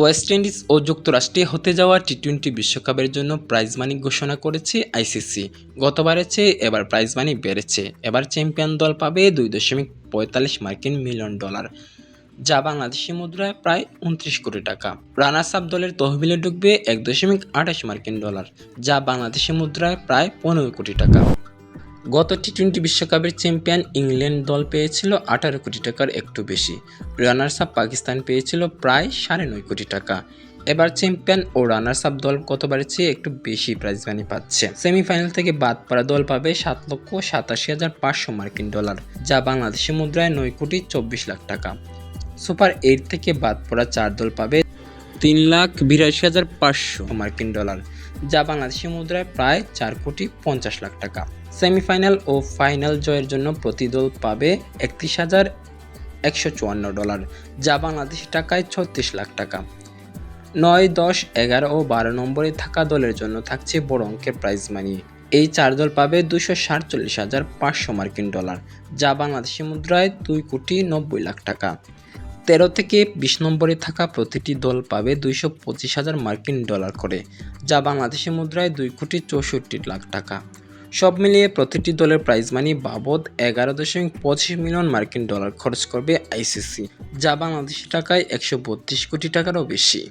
West Indies ও যুক্তরাষ্ট্রে হতে যাওয়া টি টোয়েন্টি বিশ্বকাপের জন্য প্রাইজ মানি ঘোষণা করেছে আইসিসি গতবারের চেয়ে এবার প্রাইজ মানি বেড়েছে। এবার চ্যাম্পিয়ন দল পাবে দুই দশমিক পঁয়তাল্লিশ মার্কিন মিলিয়ন ডলার যা বাংলাদেশি মুদ্রায় প্রায় উনত্রিশ কোটি টাকা। রানার্স আপ দলের তহবিলে ঢুকবে এক দশমিক আঠাশ মার্কিন ডলার যা বাংলাদেশি মুদ্রায় প্রায় পনেরো কোটি টাকা। গত টি টোয়েন্টি বিশ্বকাপের চ্যাম্পিয়ন ইংল্যান্ড দল পেয়েছিল আঠারো কোটি টাকার একটু বেশি। রানার্স আপ পাকিস্তান পেয়েছিল প্রায় সাড়ে নয় কোটি টাকা। এবার চ্যাম্পিয়ন ও রানার্স আপ দল গতবারের চেয়ে একটু বেশি প্রাইজ মানি পাচ্ছে? সেমিফাইনাল থেকে বাদ পড়া দল পাবে সাত লক্ষ সাতাশি হাজার পাঁচশো মার্কিন ডলার, যা বাংলাদেশি মুদ্রায় নয় কোটি চব্বিশ লাখ টাকা। সুপার এইট থেকে বাদ পড়া চার দল পাবে তিন লাখ বিরাশি হাজার পাঁচশো। মার্কিন ডলার, যা বাংলাদেশি মুদ্রায় প্রায় চার কোটি পঞ্চাশ লাখ টাকা। সেমিফাইনাল ও ফাইনাল জয়ের জন্য প্রতি দল পাবে একত্রিশ হাজার একশো চুয়ান্ন ডলার, যা বাংলাদেশি টাকায় ছত্রিশ লাখ টাকা। নয়, দশ, এগারো ও বারো নম্বরে থাকা দলের জন্য থাকছে বড় অঙ্কের প্রাইজ মানি এই চার দল পাবে দুশো সাতচল্লিশ হাজার পাঁচশো মার্কিন ডলার, যা বাংলাদেশি মুদ্রায় দুই কোটি নব্বই লাখ টাকা। তেরো থেকে বিশ নম্বরে থাকা প্রতিটি দল পাবে দুইশো পঁচিশ হাজার মার্কিন ডলার করে, যা বাংলাদেশি মুদ্রায় দুই কোটি চৌষট্টি লাখ টাকা। সব মিলিয়ে প্রতিটি দলের প্রাইজ মানি বাবদ এগারো দশমিক পঁচিশ মিলিয়ন মার্কিন ডলার খরচ করবে আইসিসি, যা বাংলাদেশি টাকায় একশো বত্রিশ কোটি টাকারও বেশি।